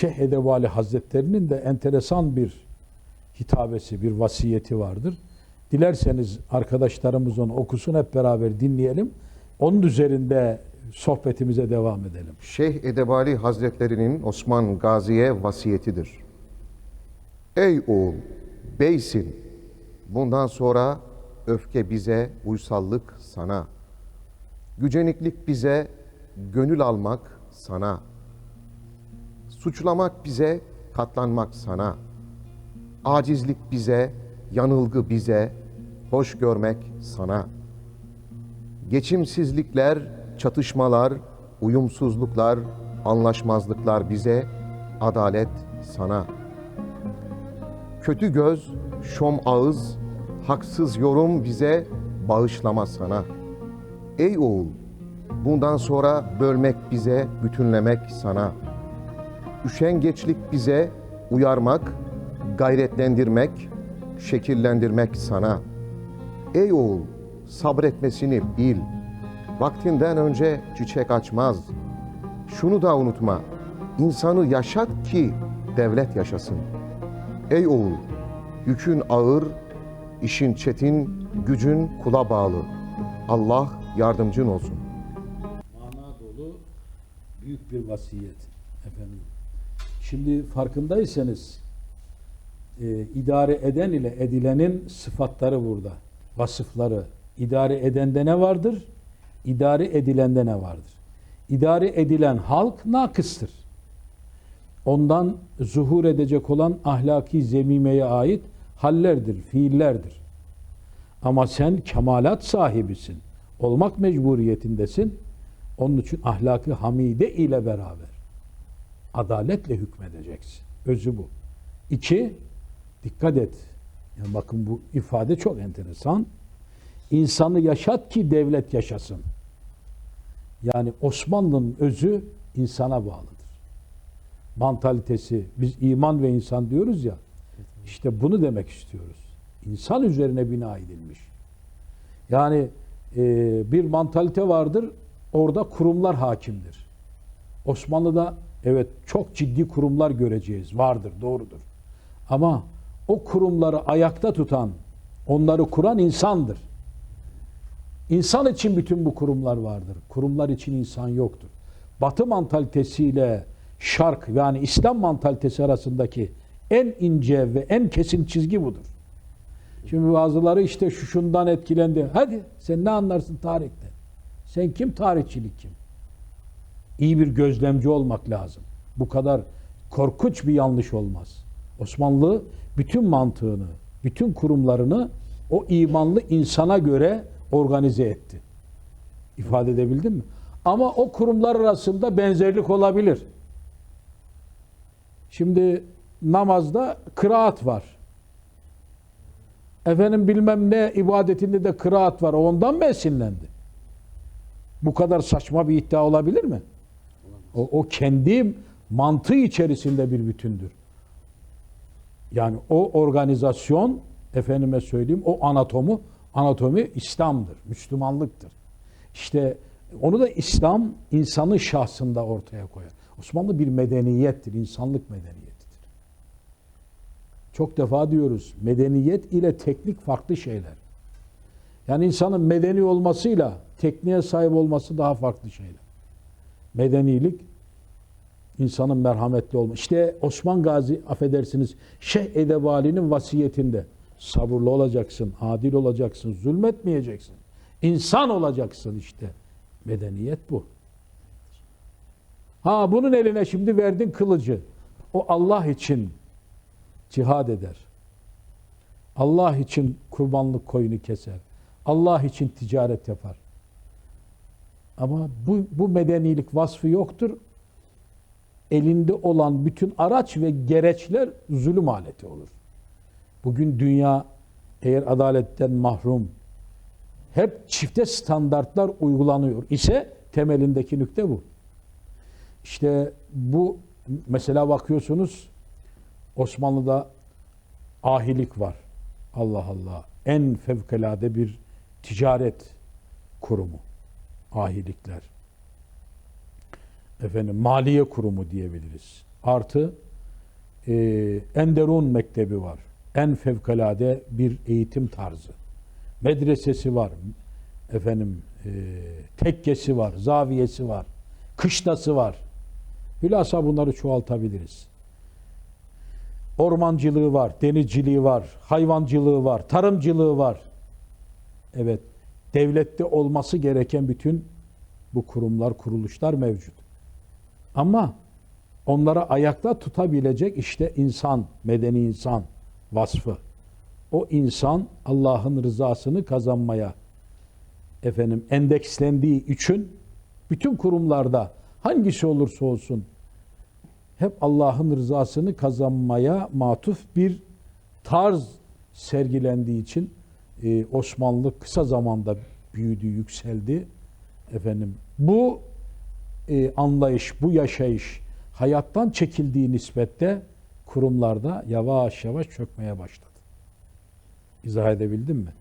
Şeyh Edebali Hazretlerinin de enteresan bir hitabesi, bir vasiyeti vardır. Dilerseniz arkadaşlarımız onu okusun hep beraber dinleyelim. Onun üzerinde sohbetimize devam edelim. Şeyh Edebali Hazretlerinin Osman Gazi'ye vasiyetidir. Ey oğul, beysin. Bundan sonra öfke bize, uysallık sana. Güceniklik bize, gönül almak sana. Suçlamak bize, katlanmak sana. Acizlik bize, yanılgı bize, hoş görmek sana. Geçimsizlikler, çatışmalar, uyumsuzluklar, anlaşmazlıklar bize, adalet sana. Kötü göz, şom ağız, haksız yorum bize, bağışlama sana. Ey oğul, bundan sonra bölmek bize, bütünlemek sana. Üşengeçlik bize, uyarmak, gayretlendirmek, şekillendirmek sana. Ey oğul, sabretmesini bil. Vaktinden önce çiçek açmaz. Şunu da unutma, insanı yaşat ki devlet yaşasın. Ey oğul, yükün ağır, işin çetin, gücün kula bağlı. Allah yardımcın olsun. Mana dolu büyük bir vasiyet efendim. Şimdi farkındaysanız e, idare eden ile edilenin sıfatları burada. Vasıfları. İdare edende ne vardır? İdare edilende ne vardır? İdare edilen halk nakıstır. Ondan zuhur edecek olan ahlaki zemimeye ait hallerdir, fiillerdir. Ama sen kemalat sahibisin. Olmak mecburiyetindesin. Onun için ahlakı hamide ile beraber adaletle hükmedeceksin. Özü bu. İki, dikkat et. Yani bakın bu ifade çok enteresan. İnsanı yaşat ki devlet yaşasın. Yani Osmanlı'nın özü insana bağlıdır. Mantalitesi, biz iman ve insan diyoruz ya, işte bunu demek istiyoruz. İnsan üzerine bina edilmiş. Yani e, bir mantalite vardır, orada kurumlar hakimdir. Osmanlı'da evet çok ciddi kurumlar göreceğiz, vardır, doğrudur. Ama o kurumları ayakta tutan, onları kuran insandır. İnsan için bütün bu kurumlar vardır. Kurumlar için insan yoktur. Batı mantalitesiyle şark yani İslam mantalitesi arasındaki en ince ve en kesin çizgi budur. Şimdi bazıları işte şu şundan etkilendi. Hadi sen ne anlarsın tarihte? Sen kim tarihçilik kim? İyi bir gözlemci olmak lazım. Bu kadar korkunç bir yanlış olmaz. Osmanlı bütün mantığını, bütün kurumlarını o imanlı insana göre organize etti. İfade edebildim mi? Ama o kurumlar arasında benzerlik olabilir. Şimdi namazda kıraat var. Efendim bilmem ne ibadetinde de kıraat var. Ondan mı esinlendi? Bu kadar saçma bir iddia olabilir mi? O, o kendi mantığı içerisinde bir bütündür. Yani o organizasyon efendime söyleyeyim o anatomu anatomi İslam'dır, Müslümanlıktır. İşte onu da İslam insanın şahsında ortaya koyar. Osmanlı bir medeniyettir, insanlık medeniyetidir. Çok defa diyoruz medeniyet ile teknik farklı şeyler. Yani insanın medeni olmasıyla tekniğe sahip olması daha farklı şeyler. Medenilik insanın merhametli olması. İşte Osman Gazi affedersiniz Şeyh Edebali'nin vasiyetinde sabırlı olacaksın, adil olacaksın, zulmetmeyeceksin. İnsan olacaksın işte. Medeniyet bu. Ha bunun eline şimdi verdin kılıcı. O Allah için cihad eder. Allah için kurbanlık koyunu keser. Allah için ticaret yapar. Ama bu, bu medenilik vasfı yoktur. Elinde olan bütün araç ve gereçler zulüm aleti olur. Bugün dünya eğer adaletten mahrum, hep çifte standartlar uygulanıyor ise temelindeki nükte bu. İşte bu mesela bakıyorsunuz Osmanlı'da ahilik var. Allah Allah. En fevkalade bir ticaret kurumu. Ahilikler. Efendim maliye kurumu diyebiliriz. Artı e, Enderun Mektebi var. En fevkalade bir eğitim tarzı. Medresesi var. Efendim e, tekkesi var, zaviyesi var, kışlası var. Bilhassa bunları çoğaltabiliriz. Ormancılığı var, denizciliği var, hayvancılığı var, tarımcılığı var. Evet, devlette olması gereken bütün bu kurumlar, kuruluşlar mevcut. Ama onlara ayakta tutabilecek işte insan, medeni insan vasfı. O insan Allah'ın rızasını kazanmaya efendim endekslendiği için bütün kurumlarda hangisi olursa olsun hep Allah'ın rızasını kazanmaya matuf bir tarz sergilendiği için e, Osmanlı kısa zamanda büyüdü, yükseldi. Efendim bu e, anlayış, bu yaşayış hayattan çekildiği nispette kurumlarda yavaş yavaş çökmeye başladı. İzah edebildim mi?